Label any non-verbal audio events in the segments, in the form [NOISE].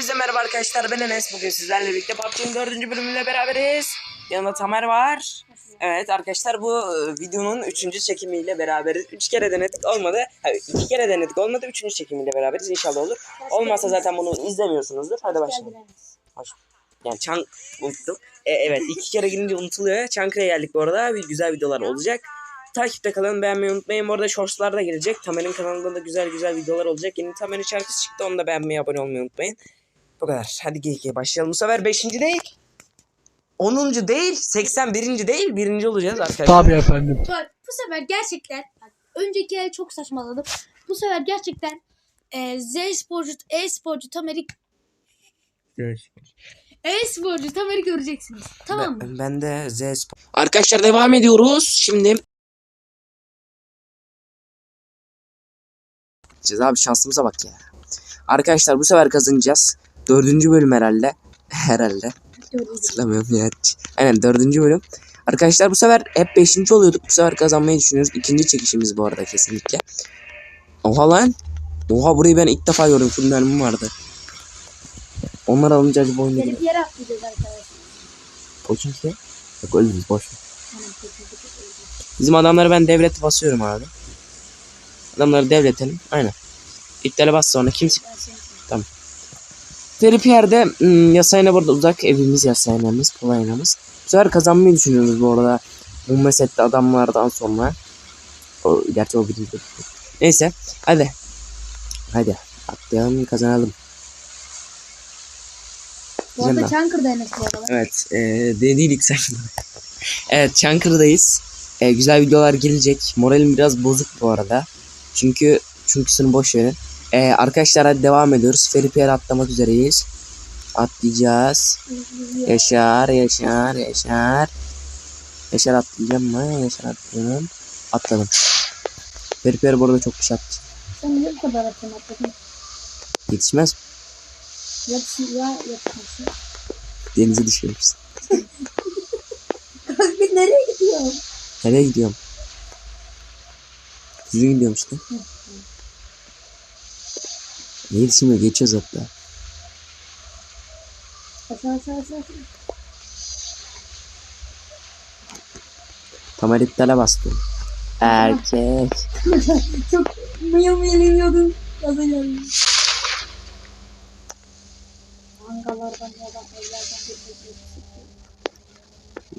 Hepinize merhaba arkadaşlar ben Enes. Bugün sizlerle birlikte PUBG'nin dördüncü bölümüyle beraberiz. Yanımda Tamer var. Evet arkadaşlar bu e, videonun üçüncü çekimiyle beraberiz. Üç kere denedik olmadı. Hayır, iki kere denedik olmadı. Üçüncü çekimiyle beraberiz İnşallah olur. Olmazsa zaten bunu izlemiyorsunuzdur. Hadi başlayalım. Hoş. Yani Çan unuttum. E, Evet iki kere girince unutuluyor. Çankırı'ya geldik bu arada. Bir güzel videolar olacak. Takipte kalın beğenmeyi unutmayın. Bu arada shortslar da gelecek. Tamer'in kanalında da güzel güzel videolar olacak. Yeni Tamer'in şarkısı çıktı. Onu da beğenmeyi abone olmayı unutmayın. Bu kadar. Hadi geyik'e başlayalım. Bu sefer 5. değil. 10. değil. 81. değil. 1. olacağız arkadaşlar. Tabii efendim. Bak bu sefer gerçekten bak, önceki el çok saçmaladım. Bu sefer gerçekten e, Z sporcu, E sporcu Tamer'i E sporcu Tamer'i göreceksiniz. Tamam mı? Ben, ben de Z Spor. Arkadaşlar devam ediyoruz. Şimdi Gideceğiz abi şansımıza bak ya. Arkadaşlar bu sefer kazanacağız. Dördüncü bölüm herhalde. [LAUGHS] herhalde. Hatırlamıyorum ya. Aynen dördüncü bölüm. Arkadaşlar bu sefer hep beşinci oluyorduk. Bu sefer kazanmayı düşünüyoruz. İkinci çekişimiz bu arada kesinlikle. Oha lan. Oha burayı ben ilk defa gördüm. Şunun mermim vardı. Onlar alınca acaba oyun Gelip yere atlayacağız arkadaşlar. Poçin ki. Yok ölürüz boş ver. Bizim adamları ben devlet basıyorum abi. Adamları devletelim. Aynen. İptale bas sonra kimse... Ferip yerde ım, yasayına burada uzak evimiz yasaynamız, kolaynamız. Bu sefer kazanmayı düşünüyoruz bu arada. Bu mesette adamlardan sonra. O, gerçi o birinci. Neyse. Hadi. Hadi. Atlayalım kazanalım. Bu arada Güzel Çankırı'da Enes bu arada. Evet. E, değildik sen. [LAUGHS] evet Çankırı'dayız. E, güzel videolar gelecek. Moralim biraz bozuk bu arada. Çünkü çünküsünü boş verin. E, arkadaşlar hadi devam ediyoruz. Feripiyer'e atlamak üzereyiz. Atlayacağız. Yaşar, Yaşar, Yaşar. Yaşar atlayacağım mı? Yaşar atlıyorum. Atladım. Feripiyer'e bu arada çok şey attı. Sen bu kadar atladın? Yetişmez. Yapsın ya yapmasın. Denize düşüyoruz. [LAUGHS] Kanka nereye gidiyor? Nereye gidiyorum? Düzgün gidiyorum işte. Yetişmiyor? Geçiyoruz hatta. Aşağı aşağı aşağı. Tamer iptale bastım. Erkek. [LAUGHS] Çok mıyıl mıyıl iniyordum. Gaza geldim. Mangalardan ya da evlerden bir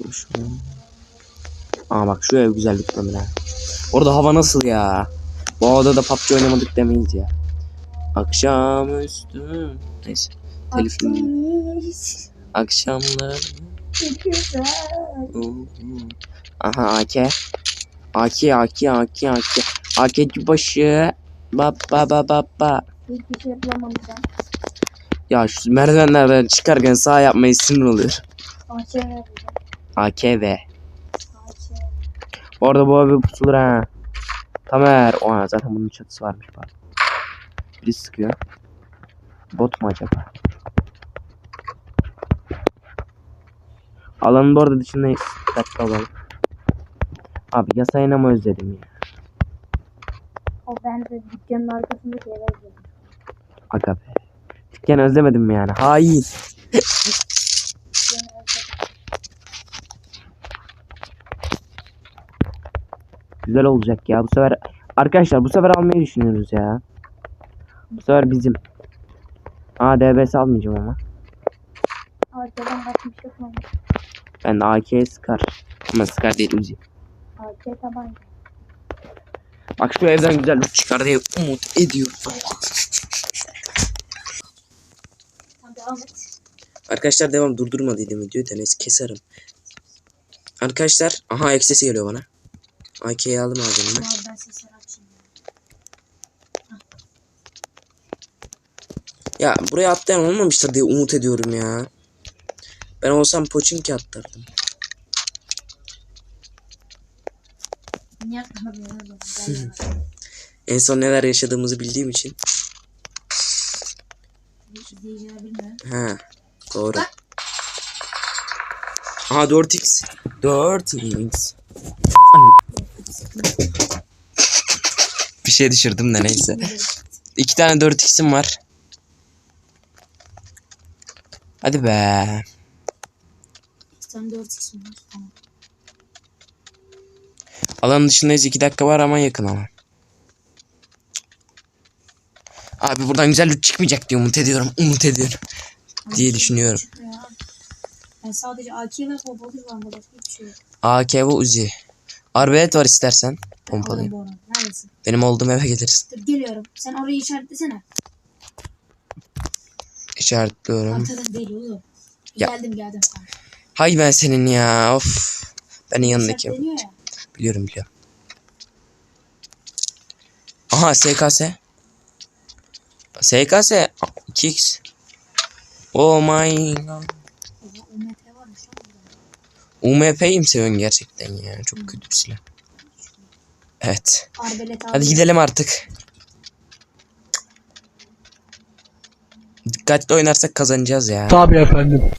bir Şu an. Aa bak şu ev güzel bir Tamer ha. Orada hava nasıl ya? Bu havada da PUBG oynamadık demeyiz ya. Akşamüstü. Neyse. Değil. Akşamlar. Aha AK. AK AK AK AK. AK'ci başı. Ba ba ba ba ba. Hiçbir şey yapamadım ben. Ya şu merdivenlerden çıkarken sağ yapmayı sinir oluyor. AK ve. Ağaçya. Orada bu abi pusulur ha. Tamer. Oha zaten bunun çatısı varmış bak. Biri sıkıyor. Bot mu acaba? Alanın bu arada dışında dikkatli olalım. Abi yasayına mı özledim ya? O ben de dükkanın arkasındaki eve gidiyorum. Aga be. Dükkan özlemedim mi yani? Arkasında. Güzel olacak ya. Bu sefer arkadaşlar bu sefer almayı düşünüyoruz ya. Bu sefer bizim. Aa DBS almayacağım ama. Ağaçyadan kaçmış yapmamış. Ben de AK Scar. Ama Scar değil Uzi. Ağaçya tabanca. Bak şu evden güzel loot çıkar diye umut ediyorum. Devam et. Arkadaşlar devam durdurma dedim videoyu da neyse keserim. Arkadaşlar aha ek sesi geliyor bana. AK'yi aldım abi ben sesleri Ya buraya atlayan olmamıştır diye umut ediyorum ya. Ben olsam Pochinki atlardım. [LAUGHS] En son neler yaşadığımızı bildiğim için. Ha doğru. Aha 4x. 4x. Bir şey düşürdüm de neyse. İki tane 4x'im var. Hadi be. İsim var. Tamam. Alanın dışındayız 2 dakika var ama yakın ama. Abi buradan güzel loot çıkmayacak diye umut ediyorum. Umut ediyorum. Diye düşünüyorum. Çıktı ya. Ben sadece AK ve pompalı var burada. Hiçbir şey yok. AK ve Uzi. Arbelet var istersen. Neredesin? Benim olduğum eve gelirsin. Dur geliyorum. Sen orayı işaretlesene. İşaretliyorum. Arkadan değil oğlum. Ya. Geldim geldim. Hay ben senin ya. Of. Benim yanındaki. Ya. Biliyorum biliyorum. Aha SKS. SKS 2x. Oh my god. UMP'yi mi seviyorsun gerçekten ya? Çok kötü bir silah. Evet. Arbelet. Hadi gidelim artık. Dikkatli oynarsak kazanacağız ya. Tabii efendim.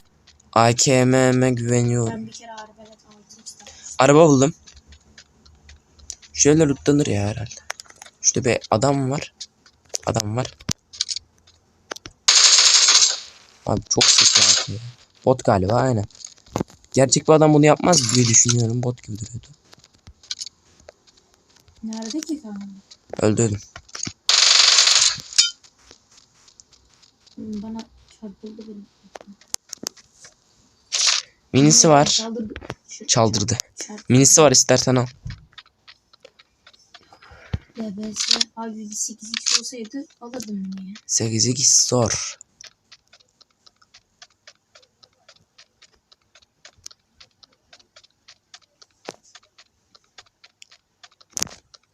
AKM'me güveniyorum. Ben bir kere arbelet aldım. işte. Araba buldum. Şöyle lootlanır ya herhalde. Şurada bir adam var. Adam var. Abi çok sık ya. Bot galiba aynen. Gerçek bir adam bunu yapmaz diye düşünüyorum. Bot gibi duruyordu. Nerede ki kanka? Öldü Bana çarpıldı benim. Minisi var. Çaldırdı. Çaldırdı. Minisi var istersen al. DBS abi 8x olsaydı alırdım ya. 8x zor.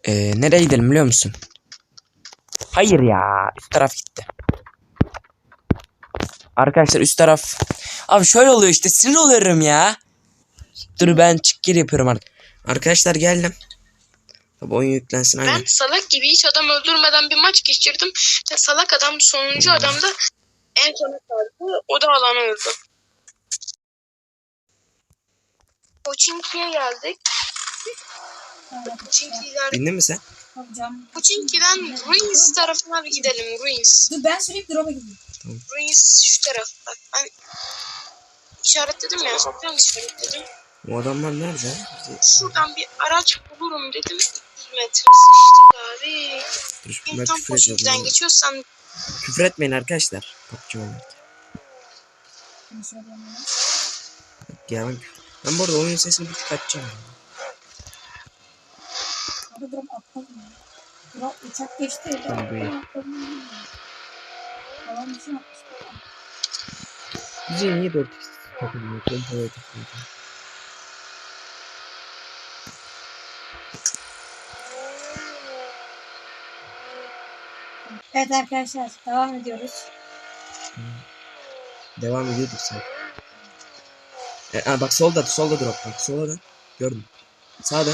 Ee, nereye gidelim biliyor musun? Hayır ya. Üst taraf gitti. Arkadaşlar üst taraf. Abi şöyle oluyor işte sinir oluyorum ya. Dur ben çık gir yapıyorum artık. Arkadaşlar geldim. Tabi oyun yüklensin aynen. Ben salak gibi hiç adam öldürmeden bir maç geçirdim. Ve salak adam sonuncu adam da en sona kaldı. O da alanı öldü. Pochinki'ye geldik. Pochinki'ler... Bindin mi sen? Pochinki'den Ruins tarafına bir gidelim. Ruins. Dur ben sürekli drop'a gidiyorum. Ruins şu taraf. Bak ben işaretledim ya. Zaten işaretledim. Bu adamlar nerede? Şuradan bir araç bulurum dedim. 200 metre sıçtık abi. Dur, Bir ben tam ediyorum. geçiyorsan Küfür etmeyin arkadaşlar. PUBG oynuyor. Ya ben, ben bu arada oyun sesini bir tık açacağım. Abi atmadım ya. Drop uçak geçti. Tamam. Falan bir şey yapmıştım. Bize niye 4x takılıyor? Pompaya takılıyor. Evet arkadaşlar devam ediyoruz. Devam ediyorduk sen. E, ha, bak solda solda drop bak solda da. Gördüm. Sağda.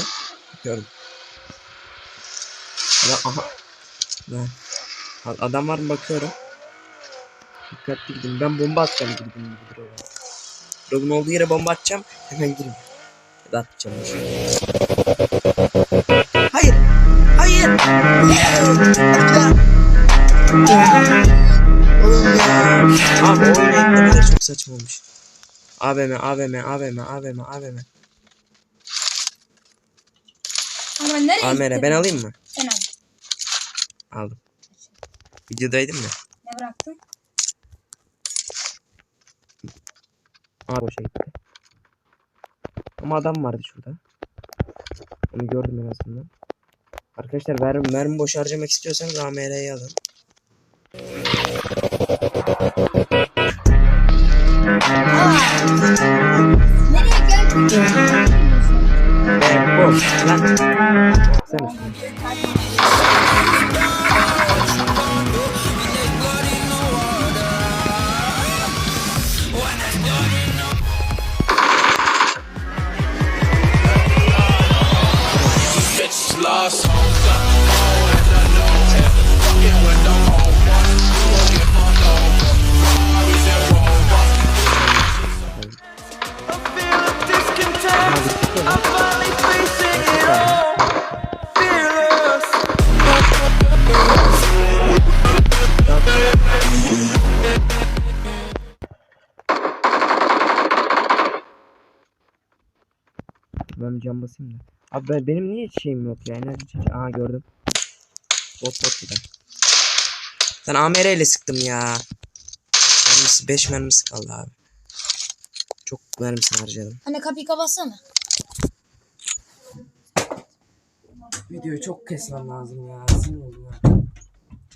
Gördüm. Ya, aha. Ben. Adam var mı bakıyorum. Dikkatli gidin. Ben bomba atacağım gidin bu drop'a. Drop'un olduğu yere bomba atacağım. Hemen girin. Ya da atacağım. Hayır. Hayır. Oğlum ya. Abi oyun çok saçma olmuş. AVM, AVM, AVM, AVM, AVM. Ama nereye ben alayım mı? Sen al. Aldım. Videodaydım ya. Ne bıraktın? Aa boşa gitti. Ama adam vardı şurada. Onu gördüm en azından. Arkadaşlar mermi, mermi boş harcamak istiyorsanız AMR'yi alın. Boş. Lan. Baksana cam basayım da. Abi ben, benim niye hiç şeyim yok ya? Enerji içeceği. Aha gördüm. Bot bot bir de. Ben AMR ile sıktım ya. Mermisi 5 mermisi kaldı abi. Çok mermisini harcadım. Anne kapıyı kapatsana. Videoyu çok kesmem lazım ya. Sinir oldum ya.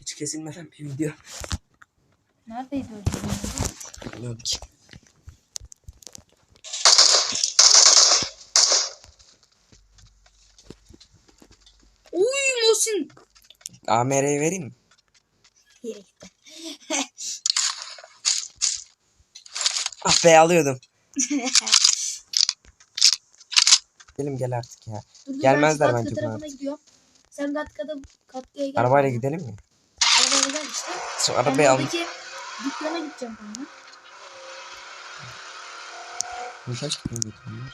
Hiç kesilmeden bir video. Neredeydi o? Bilmiyorum ki. AMR'yi vereyim mi? [LAUGHS] Ah be alıyordum. [LAUGHS] Gidelim gel artık ya. Dur, dur, Gelmezler ben bence buna. gidiyorum. Sen Katkı'da Katkı'ya gel. Arabayla gidelim mi? Arabayla gel işte. Şu arabayı al. dükkana gideceğim sonra. Bu kaç kilo götürüyor?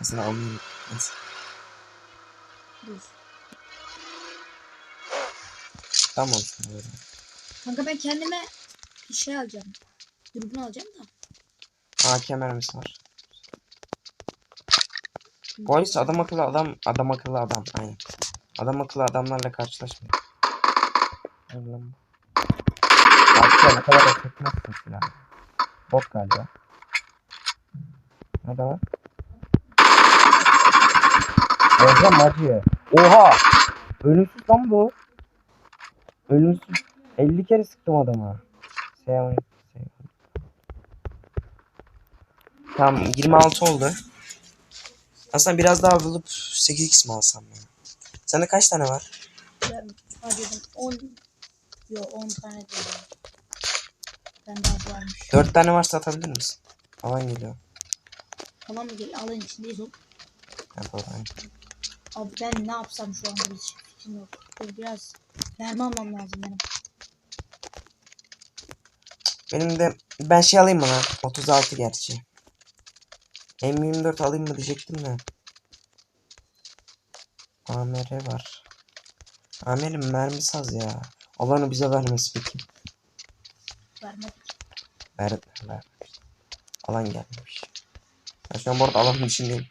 Mesela almayayım. Neyse. Dur. Tamam böyle. Kanka ben kendime bir şey alacağım. Dürbün alacağım da. Aa kemerimiz var. Polis adam akıllı adam adam akıllı adam aynen. Adam akıllı adamlarla karşılaşmıyor. Allah'ım. Artık ne kadar da çekmezsin silahı. Bot galiba. Hadi lan. Hocam acıyor. Oha! Ölümsüz lan bu. Ölümsüz. 50 kere sıktım adama. Selam. Tamam 26 oldu. Aslında biraz daha bulup 8x mi alsam ya? Sende kaç tane var? Ben harcadım 10 Yo 10 tane değil. Ben daha varmış. 4 tane varsa atabilir misin? Alan geliyor. Tamam mı gel alın içindeyiz oğlum. Yapalım. Abi ben ne yapsam şu anda hiç fikrim yok. Dur biraz mermi almam lazım benim. Benim de ben şey alayım bana. 36 gerçi. M24 alayım mı diyecektim de. AMR var. AMR'in mermisi az ya. Alanı bize vermesi peki. Vermedik. Ver, ver. Alan gelmemiş. Ben şu an bu arada alanın içindeyim.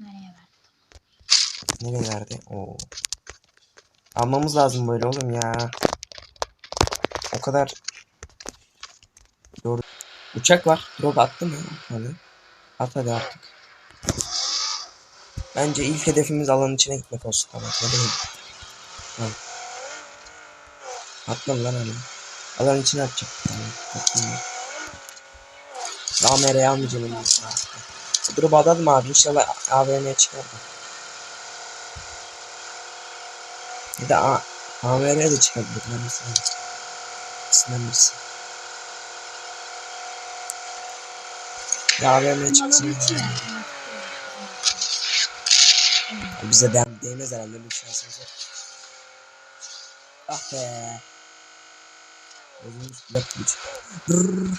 Nereye ver? Nereye verdi? Oo. Almamız lazım böyle oğlum ya. O kadar Doğru. Uçak var. Drop attı mı? Hadi. At hadi artık. Bence ilk hedefimiz alanın içine gitmek olsun. Tamam. Hadi hadi. Tamam. Atmam lan hani. Alanın içine atacak. Tamam. Atmayayım. AMR'ye almayacağım elimden. Drop atalım abi. İnşallah AVM'ye çıkar. da. Bir de A AVR'ye de çıkabilir. Ben mesela. İkisinden birisi. Ya AVM'ye çıksın. Bize de değmez herhalde öyle bir şansımız yok. Ah be. Bozulmuş kulak güç. Brrrr.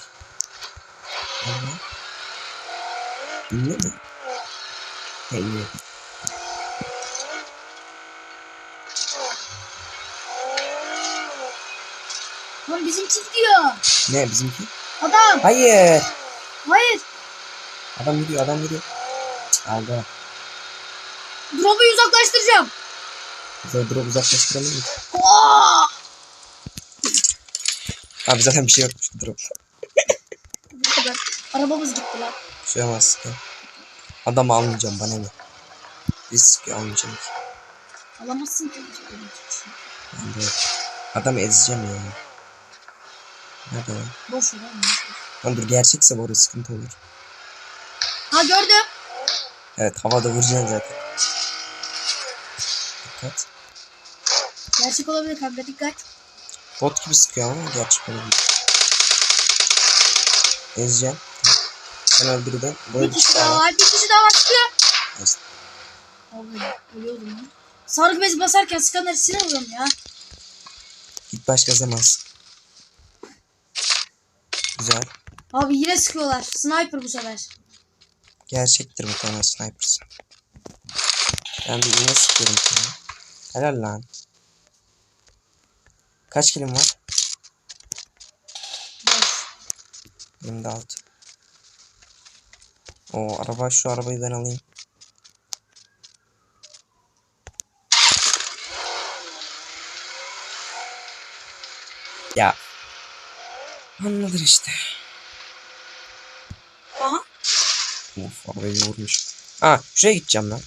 Dinle mi? He iyi. Lan bizim çift diyor. Ne bizimki? Adam. Hayır. Hayır. Adam gidiyor adam gidiyor. Aldı. Drop'u uzaklaştıracağım. Bize drop uzaklaştıralım mı? Oo! Abi zaten bir şey yokmuş drop. Bu kadar. Arabamız gitti lan. Suyamaz ki. Adam almayacağım bana ne? Risk almayacağım ki. Alamazsın ki. De adam ezeceğim ya. Nerede lan? Boş ver oğlum. Lan dur gerçekse bu arada sıkıntı olur. Ha gördüm. Evet havada vuracaksın zaten. Dikkat. Gerçek olabilir kanka dikkat. Bot gibi sıkıyor ama gerçek olabilir. Ezeceğim. Sen öldürdün. Böyle Bir kişi daha var. Bir kişi daha var çıkıyor. Ez. Vallahi ölüyordum lan. Sargı bezi basarken sıkanları sinir oluyorum ya. Git başka zaman. Güzel. Abi yine sıkıyorlar. Sniper bu sefer. Gerçektir bu tane sniper'sı. Ben bir iğne sıkıyorum sana. Helal lan. Kaç kilim var? Boş. Elimde altı. O araba şu arabayı ben alayım. Ya. Anladın işte. Aha. Uf arabayı vurmuş. Ha şuraya gideceğim lan.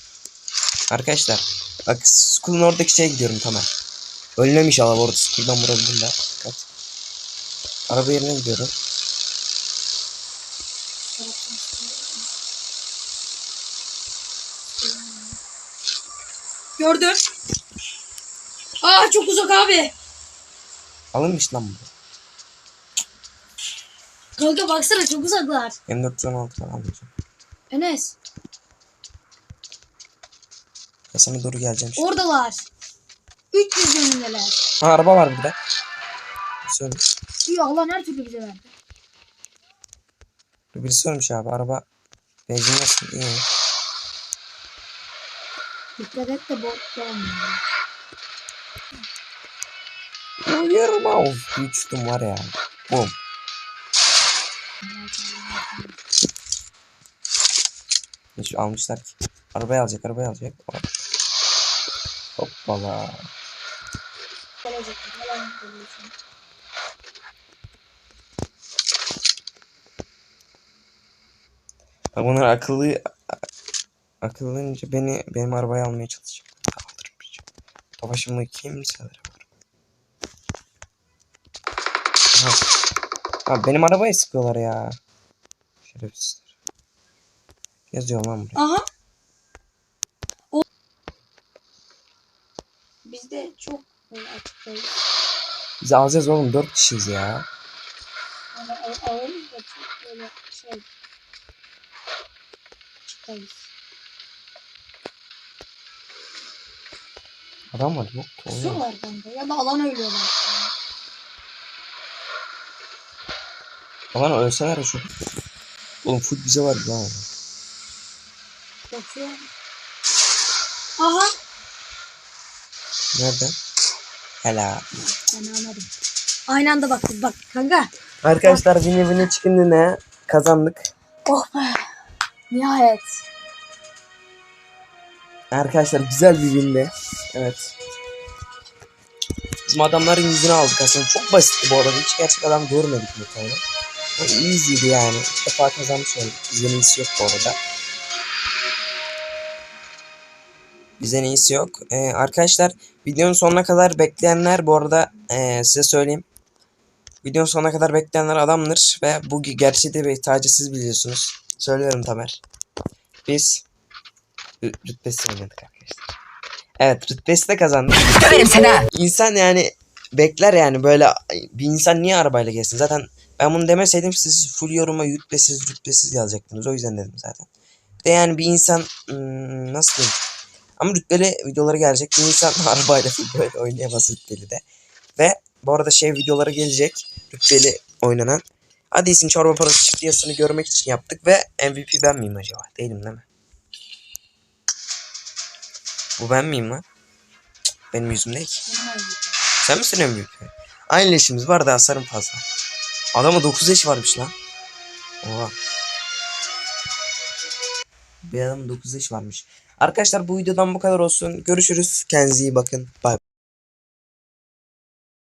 Arkadaşlar. Bak school'un oradaki şeye gidiyorum tamam. Ölmem inşallah orada school'dan vurabilirler. Dikkat. Araba yerine gidiyorum. Gördüm. Aa çok uzak abi. Alınmış lan bu. Kanka baksana çok uzaklar. M416 falan almayacağım. Enes Ya sana doğru geleceğim şimdi. oradalar. 300 yönündeler. Ha araba var burada. Söyle. İyi Allah her türlü bize verdi. Birisi ölmüş abi araba. Benzin nasıl? İyi. Dikkat et de bot olmuyor. Of. Bir uçtum var ya. Bum. Hiç almışlar ki. Arabayı alacak, arabayı alacak. Hop. Hoppala. Gelecek. Bunlar akıllı akıllınca beni benim arabayı almaya çalışacak. Kaldırmayacağım. Başımı kimselere var. Ha. ha benim arabayı sıkıyorlar ya. Şerefsizler. Yazıyor lan buraya. Aha. O... Biz de çok böyle açıktayız. Biz alacağız oğlum dört kişiyiz ya. Ama ağ- ağırız da çok böyle şey. Açıktayız. Adam var yok. Oğlum. Kusuyorlar kanka ya da alan ölüyorlar. Aman ölseler şu. Oğlum full bize var lan. Bakıyor. Aha. Nerede? Hela. Ben anladım. Aynı anda baktık bak kanka. Arkadaşlar Winnie Winnie Chicken'ı ne? Kazandık. Oh be. Nihayet. Arkadaşlar güzel bir windi. Evet. Bizim adamların yüzünü aldık aslında. Çok basitti bu arada. Hiç gerçek adam görmedik muhtemelen. Ama Easy'ydi yani. İlk defa kazanmış olduk. Bizden iyisi yok bu arada. Bizden iyisi yok. Ee, arkadaşlar videonun sonuna kadar bekleyenler bu arada ee, size söyleyeyim. Videonun sonuna kadar bekleyenler adamdır ve bu gerçeği de bir tacı siz biliyorsunuz. Söylüyorum Tamer. Biz Rü- rütbesi oynadık arkadaşlar. Evet rütbesi de kazandık. Döverim seni ha. İnsan yani bekler yani böyle bir insan niye arabayla gelsin? Zaten ben bunu demeseydim siz full yoruma rütbesiz rütbesiz yazacaktınız. O yüzden dedim zaten. Bir De yani bir insan hmm, nasıl diyeyim? Ama rütbeli videoları gelecek. Bir insan [LAUGHS] arabayla böyle oynayamaz rütbeli de. Ve bu arada şey videoları gelecek. Rütbeli oynanan. Hadi isim çorba parası çıktı yazısını görmek için yaptık ve MVP ben miyim acaba? Değilim değil mi? Bu ben miyim lan? Benim yüzüm değil ki. Sen misin büyük? Aynı leşimiz var da hasarım fazla. Adama 9 yaş varmış lan. Oha. Bir adamın 9 yaş varmış. Arkadaşlar bu videodan bu kadar olsun. Görüşürüz. Kendinize iyi bakın. Bye.